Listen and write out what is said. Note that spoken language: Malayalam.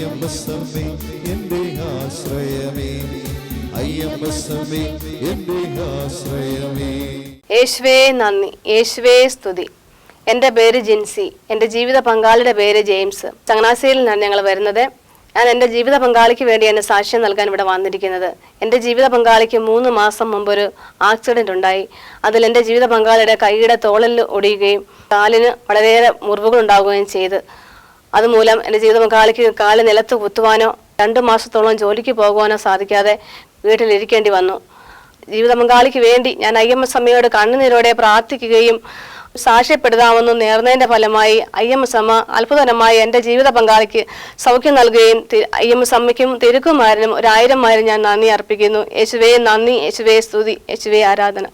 അയ്യമ്പസമ്മേ എന്റെ ആശ്രയമേ. അയ്യമ്പസമ്മേ എന്റെ ആശ്രയമേ. യേശുവേ നന്ദി. യേശുവേ സ്തുതി. എന്റെ പേര് ജിൻസി. എന്റെ ജീവിത പങ്കാളിയുടെ പേര് ജെയിംസ്. ചങ്ങനാശ്ശേരിയിൽ നിന്നാണ് ഞങ്ങൾ വരുന്നത്. ഞാൻ എന്റെ ജീവിത പങ്കാളിക്ക് വേണ്ടിയാണ് സാക്ഷ്യം നൽകാൻ ഇവിടെ വന്നിരിക്കുന്നത്. എന്റെ ജീവിത പങ്കാളിക്ക് മൂന്ന് മാസം മുമ്പ് ഒരു ആക്സിഡന്റ് ഉണ്ടായി. അതിൽ എന്റെ ജീവിത പങ്കാളിയുടെ കൈയുടെ തോളിൽ ഒടിയുകയും കാലിന് വളരെയേറെ മുറിവുകൾ ഉണ്ടാവുകയും ചെയ്ത്. അതുമൂലം എന്റെ ജീവിതം പങ്കാളിക്ക് കാൽ നിലത്ത് കുത്തുവാനോ രണ്ട് മാസത്തോളം ജോലിക്ക് പോകുവാനോ സാധിക്കാതെ വീട്ടിലിരിക്കേണ്ടി വന്നു. ജീവിത പങ്കാളിക്ക് വേണ്ടി ഞാൻ ഐ എം എസ് അമ്മയോട് കണ്ണുനീരോടെ പ്രാർത്ഥിക്കുകയും സാക്ഷ്യപ്പെടുത്താമെന്നും നേർന്നതിന്റെ ഫലമായി ഐ എം എസ് അമ്മ അത്ഭുതകരമായി എന്റെ ജീവിത പങ്കാളിക്ക് സൗഖ്യം നൽകുകയും ഐ എം എസ് അമ്മയ്ക്കും തിരുക്കുമാരനും ഒരായിരം മാരും ഞാൻ നന്ദി അർപ്പിക്കുന്നു. യേശുവേ നന്ദി. യേശുവേ സ്തുതി. യേശുവേ ആരാധന.